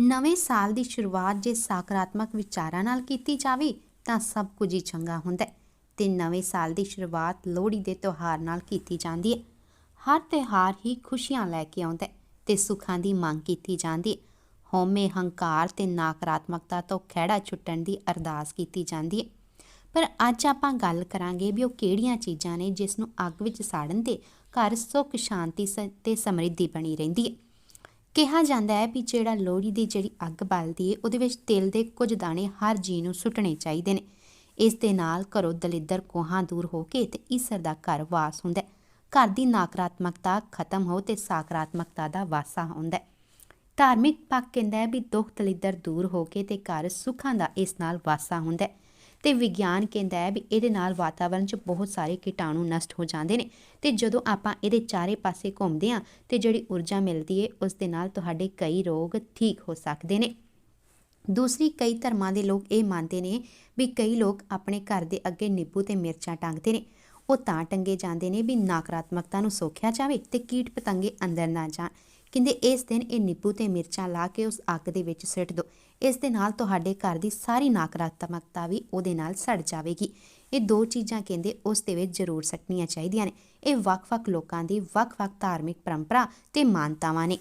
ਨਵੇਂ ਸਾਲ ਦੀ ਸ਼ੁਰੂਆਤ ਜੇ ਸਕਾਰਾਤਮਕ ਵਿਚਾਰਾਂ ਨਾਲ ਕੀਤੀ ਜਾਵੇ, ਤਾਂ ਸਭ ਕੁਝ ਹੀ ਚੰਗਾ ਹੁੰਦਾ ਹੈ ਤੇ ਨਵੇਂ ਸਾਲ ਦੀ ਸ਼ੁਰੂਆਤ ਲੋਹੜੀ ਦੇ ਤਿਉਹਾਰ ਨਾਲ ਕੀਤੀ ਜਾਂਦੀ ਹੈ। ਹਰ ਤਿਉਹਾਰ ਹੀ ਖੁਸ਼ੀਆਂ ਲੈ ਕੇ ਆਉਂਦਾ ਹੈ ਤੇ ਸੁੱਖਾਂ ਦੀ ਮੰਗ ਕੀਤੀ ਜਾਂਦੀ ਹੈ। ਹਉਮੈ ਹੰਕਾਰ ਤੇ ਨਕਾਰਾਤਮਕਤਾ ਤੋਂ ਖਹਿੜਾ ਛੁੱਟਣ ਦੀ ਅਰਦਾਸ ਕੀਤੀ ਜਾਂਦੀ ਹੈ। ਪਰ ਅੱਜ ਆਪਾਂ ਗੱਲ ਕਰਾਂਗੇ ਵੀ ਉਹ ਕਿਹੜੀਆਂ ਚੀਜ਼ਾਂ ਨੇ ਜਿਸ ਨੂੰ ਅੱਗ ਵਿੱਚ ਸਾੜਨ ਤੇ ਘਰ ਸੁੱਖ, ਸ਼ਾਂਤੀ ਸ- ਤੇ ਸਮਰਿੱਧੀ ਬਣੀ ਰਹਿੰਦੀ ਹੈ। ਕਿਹਾ ਜਾਂਦਾ ਹੈ ਵੀ ਜਿਹੜਾ ਲੋਹੜੀ ਦੀ ਜਿਹੜੀ ਅੱਗ ਬਲਦੀ ਹੈ ਉਹਦੇ ਵਿੱਚ ਤਿਲ ਦੇ ਕੁਝ ਦਾਣੇ ਹਰ ਜੀ ਨੂੰ ਸੁੱਟਣੇ ਚਾਹੀਦੇ ਨੇ। ਇਸ ਦੇ ਨਾਲ ਘਰੋਂ ਦਲਿੱਦਰ ਕੋਹਾਂ ਦੂਰ ਹੋ ਕੇ ਤੇ ਈਸ਼ਰ ਦਾ ਘਰ ਵਾਸ ਹੁੰਦਾ ਹੈ। ਘਰ ਦੀ ਨਕਾਰਾਤਮਕਤਾ ਖਤਮ ਹੋ ਤੇ ਸਕਾਰਾਤਮਕਤਾ ਦਾ ਵਾਸਾ ਹੁੰਦਾ ਹੈ। ਧਾਰਮਿਕ ਪੱਖ ਕਹਿੰਦਾ ਹੈ ਵੀ ਦੁੱਖ ਦਲਿੱਦਰ ਦੂਰ ਹੋ ਕੇ ਤੇ ਘਰ ਸੁੱਖਾਂ ਦਾ ਇਸ ਨਾਲ ਵਾਸਾ ਹੁੰਦਾ ਹੈ। ਤੇ ਵਿਗਿਆਨ ਕਹਿੰਦਾ ਹੈ ਵੀ ਇਹਦੇ ਨਾਲ ਵਾਤਾਵਰਣ 'ਚ ਬਹੁਤ ਸਾਰੇ ਕੀਟਾਣੂ ਨਸ਼ਟ ਹੋ ਜਾਂਦੇ ਨੇ। ਤੇ ਜਦੋਂ ਆਪਾਂ ਇਹਦੇ ਚਾਰੇ ਪਾਸੇ ਘੁੰਮਦੇ ਹਾਂ ਤੇ ਜਿਹੜੀ ਊਰਜਾ ਮਿਲਦੀ ਹੈ ਉਸ ਦੇ ਨਾਲ ਤੁਹਾਡੇ ਕਈ ਰੋਗ ਠੀਕ ਹੋ ਸਕਦੇ ਨੇ। ਦੂਸਰੀ, ਕਈ ਧਰਮਾਂ ਦੇ ਲੋਕ ਇਹ ਮੰਨਦੇ ਨੇ ਵੀ ਕਈ ਲੋਕ ਆਪਣੇ ਘਰ ਦੇ ਅੱਗੇ ਨਿੰਬੂ ਤੇ ਮਿਰਚਾਂ ਟੰਗਦੇ ਨੇ। ਉਹ ਤਾਂ ਟੰਗੇ ਜਾਂਦੇ ਨੇ ਵੀ ਨਕਾਰਾਤਮਕਤਾ ਨੂੰ ਸੋਖਿਆ ਜਾਵੇ ਤੇ ਕੀਟ ਪਤੰਗੇ ਅੰਦਰ ਨਾ ਜਾਣ। ਕਹਿੰਦੇ, ਇਸ ਦਿਨ ਇਹ ਨਿੰਬੂ ਤੇ ਮਿਰਚਾਂ ਲਾ ਕੇ ਉਸ ਅੱਗ ਦੇ ਵਿੱਚ ਸਿੱਟ ਦਿਓ ਇਸ ਦੇ ਨਾਲ ਤੁਹਾਡੇ ਘਰ ਦੀ ਸਾਰੀ ਨਕਾਰਾਤਮਕਤਾ ਵੀ ਉਹਦੇ ਨਾਲ ਸੜ ਜਾਵੇਗੀ ਇਹ ਦੋ ਚੀਜ਼ਾਂ ਕਹਿੰਦੇ ਉਸ ਦੇ ਵਿੱਚ ਜ਼ਰੂਰ ਸੱਟਣੀਆਂ ਚਾਹੀਦੀਆਂ ਨੇ। ਇਹ ਵੱਖ-ਵੱਖ ਲੋਕਾਂ ਦੀ ਵੱਖ-ਵੱਖ ਧਾਰਮਿਕ ਪਰੰਪਰਾ ਤੇ ਮਾਨਤਾਵਾਂ ਨੇ।